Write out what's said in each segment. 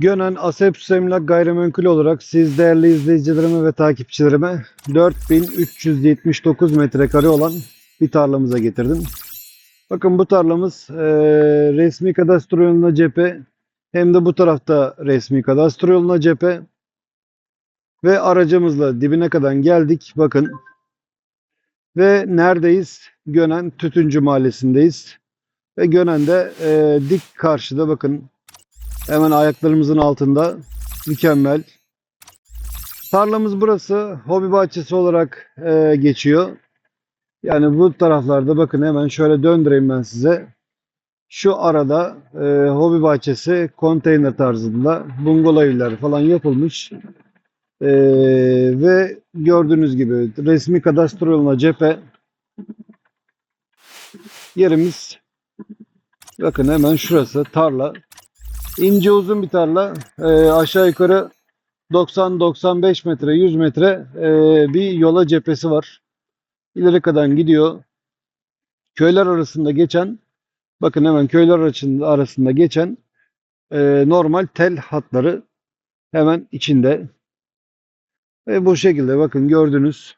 Gönen Asep Emlak Gayrimenkul olarak siz değerli izleyicilerime ve takipçilerime 4379 metrekare olan bir tarlamıza getirdim. Bakın bu tarlamız eee, resmi kadastro yoluna cephe hem de bu tarafta resmi kadastro yoluna cephe ve aracımızla dibine kadar geldik. Bakın ve neredeyiz? Gönen Tütüncü Mahallesi'ndeyiz. Ve Gönen'de eee, dik karşıda bakın Hemen ayaklarımızın altında. Mükemmel. Tarlamız burası. Hobi bahçesi olarak e, geçiyor. Yani bu taraflarda bakın hemen şöyle döndüreyim ben size. Şu arada e, hobi bahçesi konteyner tarzında bungalov evler falan yapılmış. E, ve gördüğünüz gibi resmi kadastro yoluna cephe yerimiz bakın hemen şurası tarla. İnce uzun bir tarla. Ee, aşağı yukarı 90-95 metre, 100 metre ee, bir yola cephesi var. İleri kadar gidiyor. Köyler arasında geçen, bakın hemen köyler arasında, geçen ee, normal tel hatları hemen içinde. Ve bu şekilde bakın gördünüz.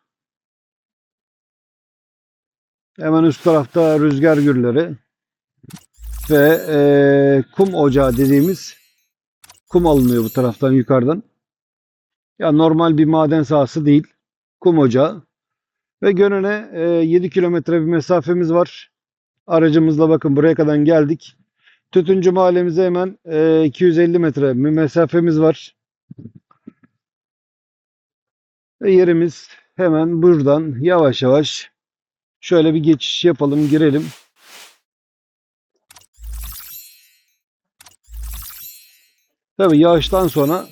Hemen üst tarafta rüzgar gürleri ve eee, kum ocağı dediğimiz kum alınıyor bu taraftan yukarıdan. Ya normal bir maden sahası değil. Kum ocağı. Ve Gönen'e eee, 7 kilometre bir mesafemiz var. Aracımızla bakın buraya kadar geldik. Tütüncü mahallemize hemen eee, 250 metre bir mesafemiz var. Ve yerimiz hemen buradan yavaş yavaş şöyle bir geçiş yapalım, girelim. Tabii yağıştan sonra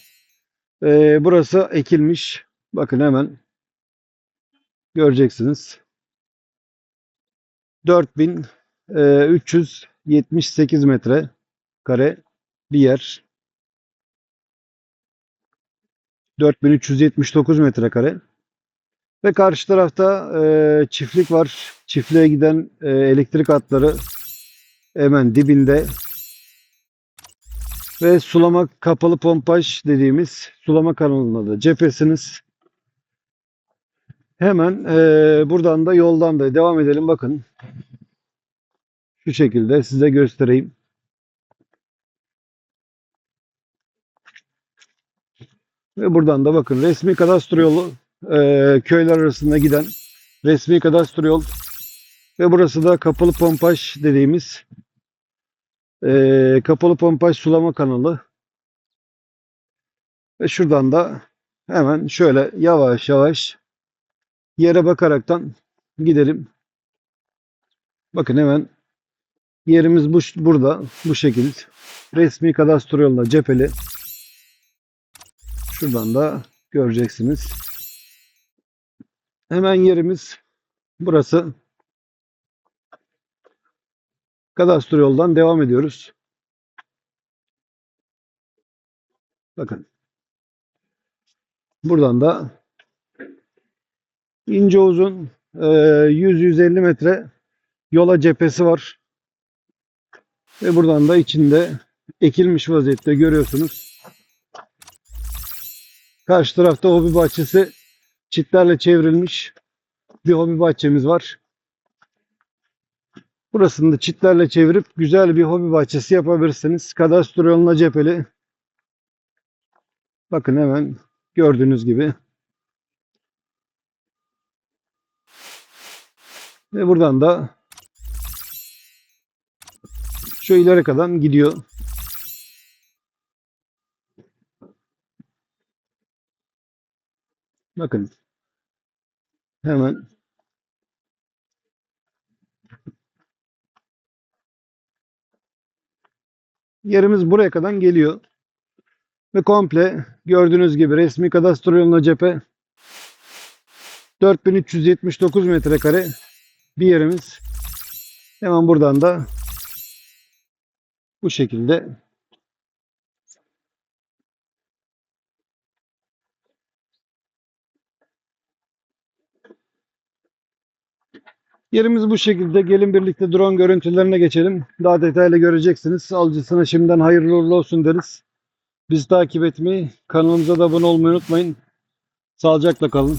e, burası ekilmiş. Bakın hemen göreceksiniz. 4378 metre kare bir yer. 4379 metrekare. Ve karşı tarafta e, çiftlik var. Çiftliğe giden e, elektrik hatları hemen dibinde ve sulama kapalı pompaj dediğimiz sulama kanalında da cephesiniz. Hemen eee, buradan da yoldan da devam edelim. Bakın şu şekilde size göstereyim. Ve buradan da bakın resmi kadastro yolu eee, köyler arasında giden resmi kadastro yol ve burası da kapalı pompaj dediğimiz ee, kapalı pompaj sulama kanalı. Ve şuradan da hemen şöyle yavaş yavaş yere bakaraktan gidelim. Bakın hemen yerimiz bu, burada bu şekilde. Resmi kadastro yoluna cepheli. Şuradan da göreceksiniz. Hemen yerimiz burası. Kadastro yoldan devam ediyoruz. Bakın. Buradan da ince uzun e, 100-150 metre yola cephesi var. Ve buradan da içinde ekilmiş vaziyette görüyorsunuz. Karşı tarafta hobi bahçesi çitlerle çevrilmiş bir hobi bahçemiz var. Burasını da çitlerle çevirip güzel bir hobi bahçesi yapabilirsiniz. Kadastro yoluna cepheli. Bakın hemen gördüğünüz gibi. Ve buradan da şu ileri kadar gidiyor. Bakın. Hemen Yerimiz buraya kadar geliyor. Ve komple gördüğünüz gibi resmi kadastro yoluna cephe 4379 metrekare bir yerimiz. Hemen buradan da bu şekilde Yerimiz bu şekilde. Gelin birlikte drone görüntülerine geçelim. Daha detaylı göreceksiniz. Alıcısına şimdiden hayırlı uğurlu olsun deriz. Bizi takip etmeyi, kanalımıza da abone olmayı unutmayın. Sağlıcakla kalın.